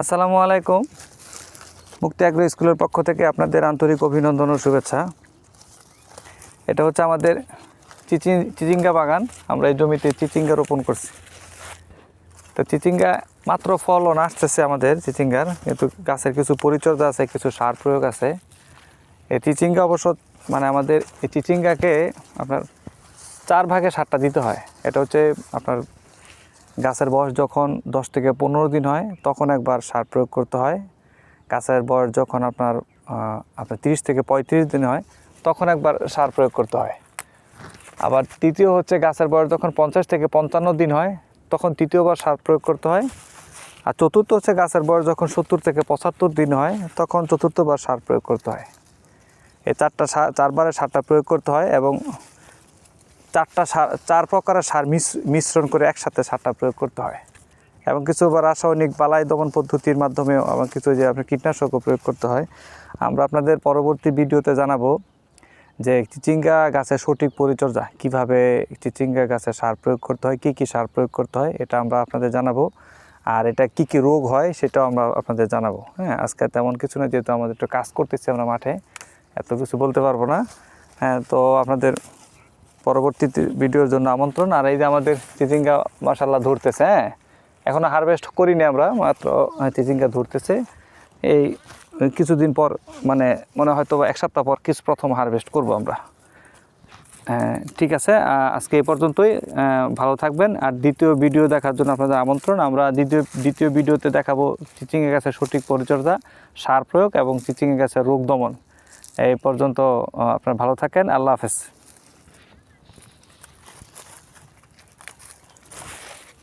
আসসালামু আলাইকুম। মুক্তি আগ্রহ স্কুলের পক্ষ থেকে আপনাদের আন্তরিক অভিনন্দন ও শুভেচ্ছা। এটা হচ্ছে আমাদের চিচিং, চিচিঙ্গা বাগান। আমরা এই জমিতে চিচিঙ্গা রোপণ করছি। তো চিচিঙ্গা মাত্র ফলন আসতেছে আমাদের চিচিঙ্গার, কিন্তু গাছের কিছু পরিচর্যা আছে, কিছু সার প্রয়োগ আছে। এই চিচিঙ্গা অবশ্য মানে আমাদের এই চিচিঙ্গাকে আপনার চার ভাগে সারটা দিতে হয়। এটা হচ্ছে আপনার গাছের বয়স যখন দশ থেকে পনেরো দিন হয়, তখন একবার সার প্রয়োগ করতে হয়। গাছের বয়স যখন আপনার আপনার তিরিশ থেকে পঁয়ত্রিশ দিন হয়, তখন একবার সার প্রয়োগ করতে হয়। আবার তৃতীয় হচ্ছে গাছের বয়স যখন পঞ্চাশ থেকে পঞ্চান্ন দিন হয়, তখন তৃতীয়বার সার প্রয়োগ করতে হয়। আর চতুর্থ হচ্ছে গাছের বয়স যখন সত্তর থেকে পঁচাত্তর দিন হয়, তখন চতুর্থবার সার প্রয়োগ করতে হয়। এই চারটা চারবারে সারটা প্রয়োগ করতে হয় এবং চারটা সার, চার প্রকারের সার মিশ- মিশ্রণ করে একসাথে সারটা প্রয়োগ করতে হয়। এবং কিছু রাসায়নিক বালাই দমন পদ্ধতির মাধ্যমে এবং কিছু যে আপনার কীটনাশকও প্রয়োগ করতে হয়। আমরা আপনাদের পরবর্তী ভিডিওতে জানাব যে চিচিঙ্গা গাছের সঠিক পরিচর্যা, কীভাবে চিচিঙ্গা গাছে সার প্রয়োগ করতে হয়, কি কি সার প্রয়োগ করতে হয়, এটা আমরা আপনাদের জানাব। আর এটা কি কি রোগ হয় সেটাও আমরা আপনাদের জানাব। হ্যাঁ আজকে তেমন কিছু না, যেহেতু আমাদের একটু কাজ করতেছি আমরা মাঠে, এত কিছু বলতে পারব না। হ্যাঁ তো আপনাদের পরবর্তী ভিডিওর জন্য আমন্ত্রণ। আর এই যে আমাদের চিচিঙ্গা মাসাল্লাহ ধরতেছে হ্যাঁ? এখনও হারভেস্ট করিনি আমরা মাত্র হ্যাঁ, চিচিঙ্গা ধরতেছে। এই কিছুদিন পর মানে মনে হয়তো এক সপ্তাহ পর কিছু প্রথম হারভেস্ট করব আমরা। হ্যাঁ, ঠিক আছে আজকে এই পর্যন্তই ভালো থাকবেন। আর দ্বিতীয় ভিডিও দেখার জন্য আপনাদের আমন্ত্রণ। আমরা দ্বিতীয় দ্বিতীয় ভিডিওতে দেখাবো চিচিঙ্গা গাছের সঠিক পরিচর্যা সার প্রয়োগ এবং চিচিঙ্গা গাছের রোগ দমন। এই পর্যন্ত আপনারা ভালো থাকেন। আল্লাহ হাফেজ।